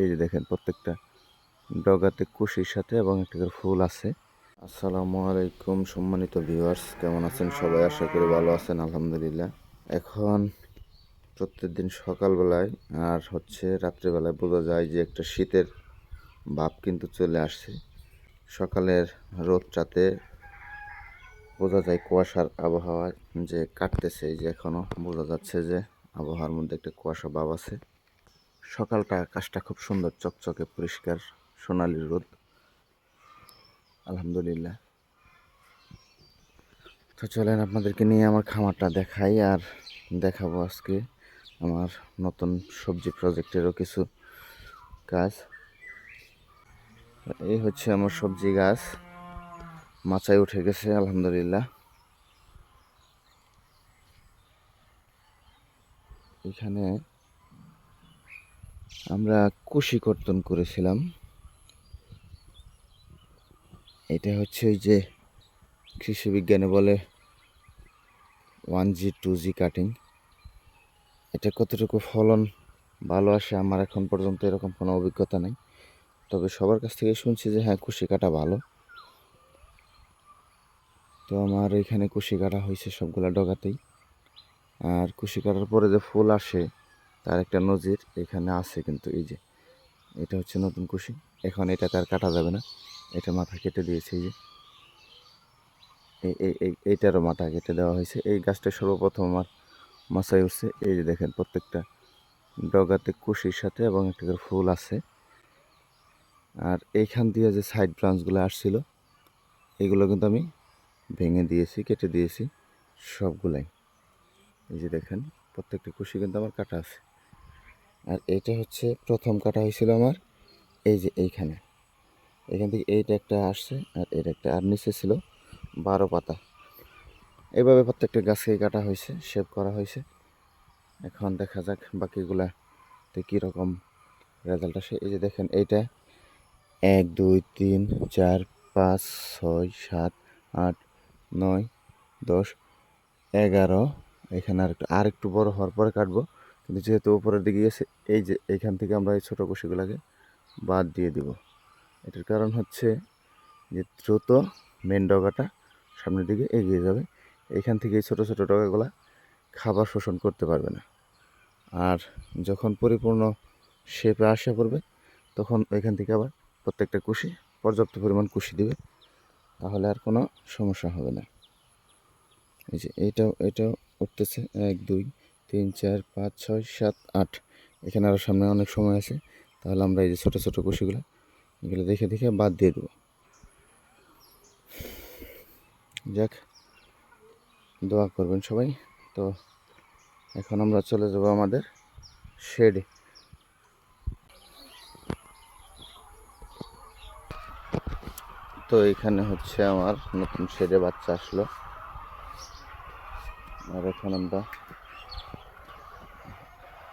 এই যে দেখেন প্রত্যেকটা ডগাতে কুশির সাথে এবং একটা করে ফুল আছে। আসসালামু আলাইকুম সম্মানিত ভিউয়ার্স, কেমন আছেন সবাই? আশা করি ভালো আছেন, আলহামদুলিল্লাহ। এখন প্রত্যেকদিন সকালবেলায় আর হচ্ছে রাত্রেবেলায় বোঝা যায় যে একটা শীতের ভাব কিন্তু চলে আসছে। সকালের রোদটাতে বোঝা যায় কুয়াশার আবহাওয়া যে কাটতেছে যে এখনও বোঝা যাচ্ছে যে আবহাওয়ার মধ্যে একটা কুয়াশা ভাব আছে। সকালটা আকাশটা খুব সুন্দর, চকচকে, পরিষ্কার, সোনালি রোদ। আলহামদুলিল্লাহ। তো চলেন আপনাদেরকে নিয়ে আমার খামারটা দেখাই আর দেখাবো আজকে আমার নতুন সবজি প্রজেক্টেরও কিছু কাজ। এই হচ্ছে আমার সবজি গাছ। মাচায় উঠে গেছে, আলহামদুলিল্লাহ। এখানে আমরা কুশি কর্তন করেছিলাম। এটা হচ্ছে ওই যে কৃষি বিজ্ঞানে বলে one G two G cutting. এটা কতটুকু ফলন ভালো আসে আমার এখন পর্যন্ত এরকম কোনো অভিজ্ঞতা নেই। তবে সবার কাছ থেকে শুনছি যে হ্যাঁ কুশি কাটা ভালো। তো আমার এখানে কুশি কাটা হয়েছে সবগুলা ডগাতেই। আর কুশি কাটার পরে যে ফুল আসে তার একটা নজির এখানে আছে কিন্তু এই যে, এটা হচ্ছে নতুন কুশি। এখন এটা তার কাটা যাবে না। এটা মাথা কেটে দিয়েছে এই যে। এই এই এই এইটারও মাথা কেটে দেওয়া হয়েছে। এই গাছটা সর্বপ্রথম আমার মাথায় উঠছে। এই যে দেখেন, প্রত্যেকটা ডগাতে কুশির সাথে এবং একটা করে ফুল আছে। আর এইখান দিয়ে যে সাইড ব্রাঞ্চগুলো আসছিল, এগুলো কিন্তু আমি ভেঙে দিয়েছি, কেটে দিয়েছি সবগুলাই। এই যে দেখেন, প্রত্যেকটা কুশি কিন্তু আমার কাটা আছে। আর এটা হচ্ছে প্রথম কাটা হয়েছিল আমার। এই যে এইখানে। এখান থেকে এইটা একটা আসছে আর এটা একটা, আর নিচে ছিল বারো পাতা। এভাবে প্রত্যেকটা গাছকে কাটা হয়েছে, শেপ করা হয়েছে। এখন দেখা যাক বাকিগুলাতে কীরকম রেজাল্ট আসে। এই যে দেখেন এইটা। এক, দুই, তিন, চার, পাঁচ, ছয়, সাত, আট, নয়, দশ, এগারো। এখানে আর একটু আর একটু বড় হওয়ার পরে কাটবো। কিন্তু যেহেতু উপরের দিকে গেছে, এই যে এইখান থেকে আমরা এই ছোটো কুশিগুলোকে বাদ দিয়ে দিব। এটার কারণ হচ্ছে যে দ্রুত মেন ডগাটা সামনের দিকে এগিয়ে যাবে। এইখান থেকে এই ছোটো ছোটো ডগাগুলা খাবার শোষণ করতে পারবে না। আর যখন পরিপূর্ণ শেপে আসা পড়বে, তখন এখান থেকে আবার প্রত্যেকটা কুশি পর্যাপ্ত পরিমাণ কুশি দিবে। তাহলে আর কোনো সমস্যা হবে না। এই যে এইটাও এটাও উঠতেছে এক, দুই। তিন, চার, পাঁচ, ছয়, সাত, আট। এখানে আরও সামনে অনেক সময় আছে। তাহলে আমরা এই যে ছোটো ছোটো কুশিগুলো, এগুলো দেখে দেখে বাদ দিয়ে দেবো। যাক, দোয়া করবেন সবাই। তো এখন আমরা চলে যাব আমাদের শেডে। তো এখানে হচ্ছে আমার নতুন শেডে বাচ্চা আসলো। আর এখন আমরা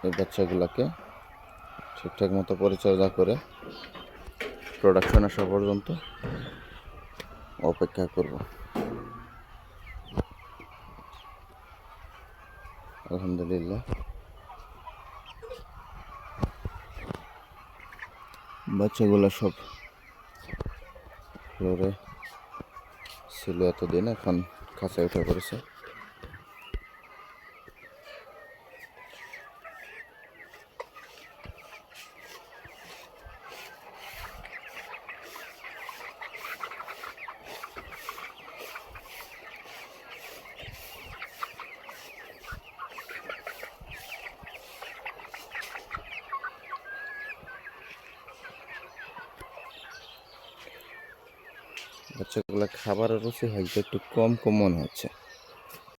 এই বাচ্চাগুলোকে ঠিকঠাক মতো পরিচর্যা করে প্রোডাকশন আসা পর্যন্ত অপেক্ষা করব। আলহামদুলিল্লাহ। বাচ্চাগুলো সব ফ্লোরে ছিল এতদিন, এখন খাঁচায় উঠে পড়েছে। বাচ্চাগুলো খাবারের রুচি হয়তো একটু কম কমন মনে হচ্ছে।